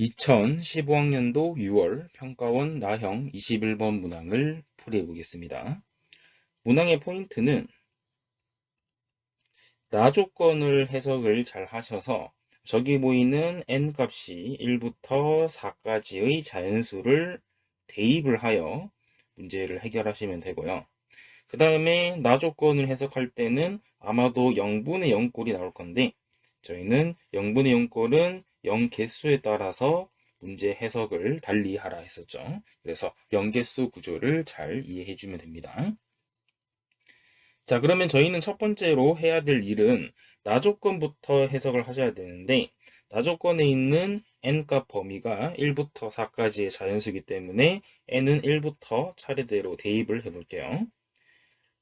2015학년도 6월 평가원 나형 21번 문항을 풀이해 보겠습니다. 문항의 포인트는 나 조건을 해석을 잘 하셔서 저기 보이는 n 값이 1부터 4까지의 자연수를 대입을 하여 문제를 해결하시면 되고요. 그 다음에 나 조건을 해석할 때는 아마도 0분의 0꼴이 나올 건데 저희는 0분의 0꼴은 0 개수에 따라서 문제 해석을 달리 하라 했었죠. 그래서 0개수 구조를 잘 이해해 주면 됩니다. 자, 그러면 저희는 첫 번째로 해야 될 일은 나 조건부터 해석을 하셔야 되는데 나 조건에 있는 n값 범위가 1부터 4까지의 자연수이기 때문에 n은 1부터 차례대로 대입을 해 볼게요.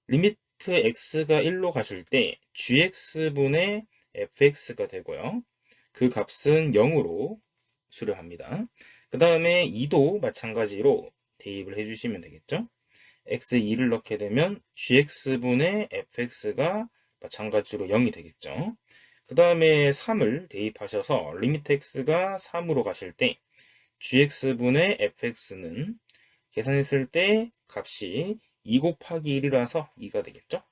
리미트 x가 1로 가실 때 gx분의 fx가 되고요. 그 값은 0으로 수렴합니다. 그 다음에 2도 마찬가지로 대입을 해주시면 되겠죠. x2를 넣게 되면 gx분의 fx가 마찬가지로 0이 되겠죠. 그 다음에 3을 대입하셔서 리미트 x가 3으로 가실 때 gx분의 fx는 계산했을 때 값이 2 곱하기 1이라서 2가 되겠죠.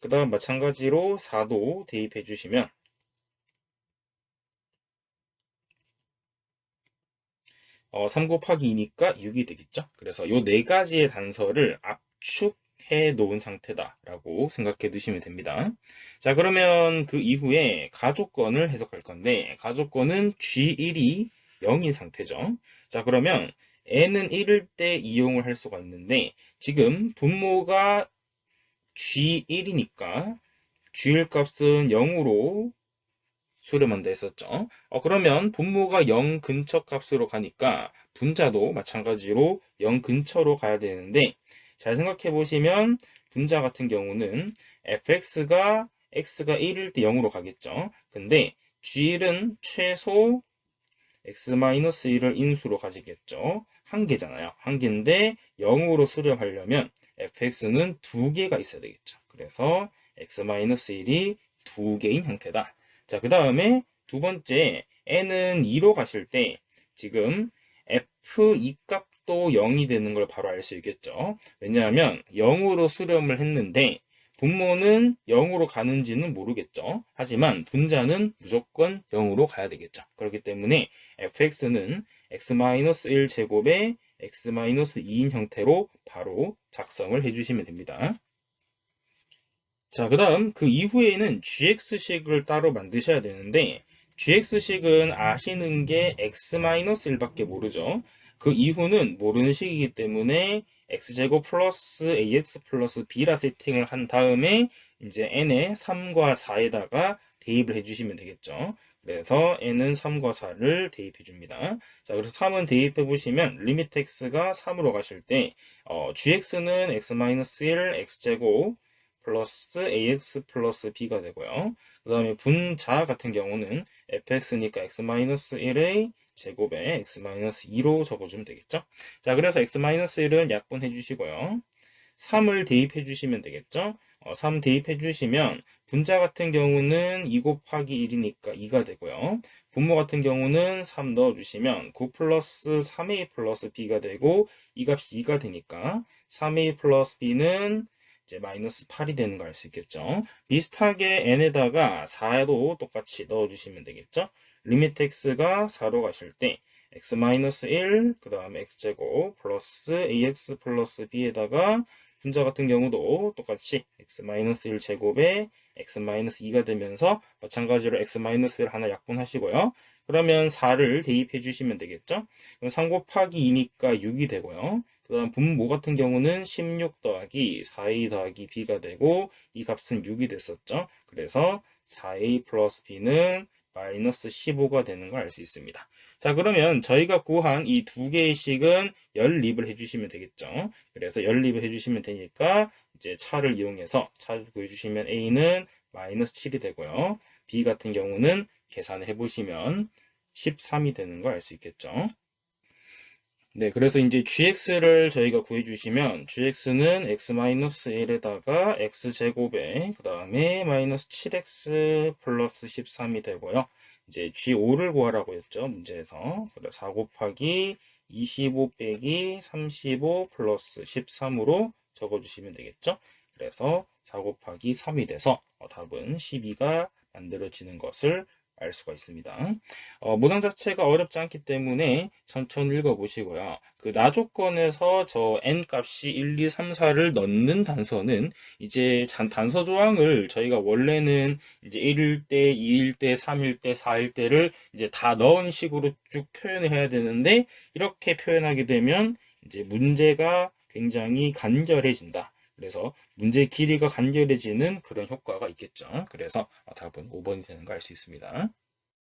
그 다음 마찬가지로 4도 대입해 주시면 어, 3 곱하기 2니까 6이 되겠죠. 그래서 이네 가지의 단서를 압축해 놓은 상태다라고 생각해 두시면 됩니다. 자, 그러면 그 이후에 가족권을 해석할 건데 가족권은 G1이 0인 상태죠. 자, 그러면 n은 1일 때 이용을 할 수가 있는데 지금 분모가 G1이니까 G1 값은 0으로 수렴한다 했었죠. 어, 그러면 분모가 0 근처 값으로 가니까 분자도 마찬가지로 0 근처로 가야 되는데 잘 생각해 보시면 분자 같은 경우는 fx가 x가 1일 때 0으로 가겠죠. 근데 g1은 최소 x-1을 인수로 가지겠죠. 한 개잖아요. 한 개인데 0으로 수렴하려면 fx는 두 개가 있어야 되겠죠. 그래서 x-1이 두 개인 형태다. 자, 그 다음에 두 번째, n은 2로 가실 때 지금 f2 값도 0이 되는 걸 바로 알 수 있겠죠. 왜냐하면 0으로 수렴을 했는데 분모는 0으로 가는지는 모르겠죠. 하지만 분자는 무조건 0으로 가야 되겠죠. 그렇기 때문에 fx는 x-1 제곱에 x-2인 형태로 바로 작성을 해주시면 됩니다. 자, 그 다음 그 이후에는 gx식을 따로 만드셔야 되는데 gx식은 아시는 게 x-1밖에 모르죠. 그 이후는 모르는 식이기 때문에 x제곱 플러스 ax 플러스 b라 세팅을 한 다음에 이제 n에 3과 4에다가 대입을 해주시면 되겠죠. 그래서 n은 3과 4를 대입해 줍니다. 자, 그래서 3은 대입해 보시면 리미트 x가 3으로 가실 때 어, gx는 x-1 x제곱 플러스 ax 플러스 b가 되고요. 그 다음에 분자 같은 경우는 fx니까 x-1의 제곱에 x-2로 적어주면 되겠죠. 자, 그래서 x-1은 약분해 주시고요. 3을 대입해 주시면 되겠죠. 어, 3 대입해 주시면 분자 같은 경우는 2 곱하기 1이니까 2가 되고요. 분모 같은 경우는 3 넣어주시면 9 플러스 3a 플러스 b가 되고 이 값이 2가 되니까 3a 플러스 b는 이제 마이너스 8이 되는 걸알수 있겠죠. 비슷하게 n에다가 4도 똑같이 넣어주시면 되겠죠. 리미트 x가 4로 가실 때 x-1, 그 다음에 x제곱 플러스 ax 플러스 b에다가 분자 같은 경우도 똑같이 x-1 제곱에 x-2가 되면서 마찬가지로 x-1를 하나 약분하시고요. 그러면 4를 대입해 주시면 되겠죠. 그럼 3 곱하기 2니까 6이 되고요. 그 다음 분모 같은 경우는 16 더하기 4a 더하기 b가 되고 이 값은 6이 됐었죠. 그래서 4a 플러스 b는 마이너스 15가 되는 걸 알 수 있습니다. 자 그러면 저희가 구한 이 두 개의 식은 연립을 해주시면 되겠죠. 그래서 연립을 해주시면 되니까 이제 차를 이용해서 차를 구해주시면 a는 마이너스 7이 되고요. b 같은 경우는 계산을 해보시면 13이 되는 걸 알 수 있겠죠. 네, 그래서 이제 gx를 저희가 구해주시면 gx는 x-1에다가 x제곱에 그 다음에 마이너스 7x 플러스 13이 되고요. 이제 G5를 구하라고 했죠. 문제에서. 그래서 4 곱하기 25 빼기 35 플러스 13으로 적어주시면 되겠죠. 그래서 4 곱하기 3이 돼서 어, 답은 12가 만들어지는 것을 알 수가 있습니다. 어, 문항 자체가 어렵지 않기 때문에 천천히 읽어보시고요. 그 나조건에서 저 n 값이 1, 2, 3, 4를 넣는 단서는 이제 잔- 단서 조항을 저희가 원래는 이제 1일 때, 2일 때, 3일 때, 4일 때를 이제 다 넣은 식으로 쭉 표현을 해야 되는데 이렇게 표현하게 되면 이제 문제가 굉장히 간결해진다. 그래서 문제 길이가 간결해지는 그런 효과가 있겠죠. 그래서 답은 5번이 되는 거 알 수 있습니다.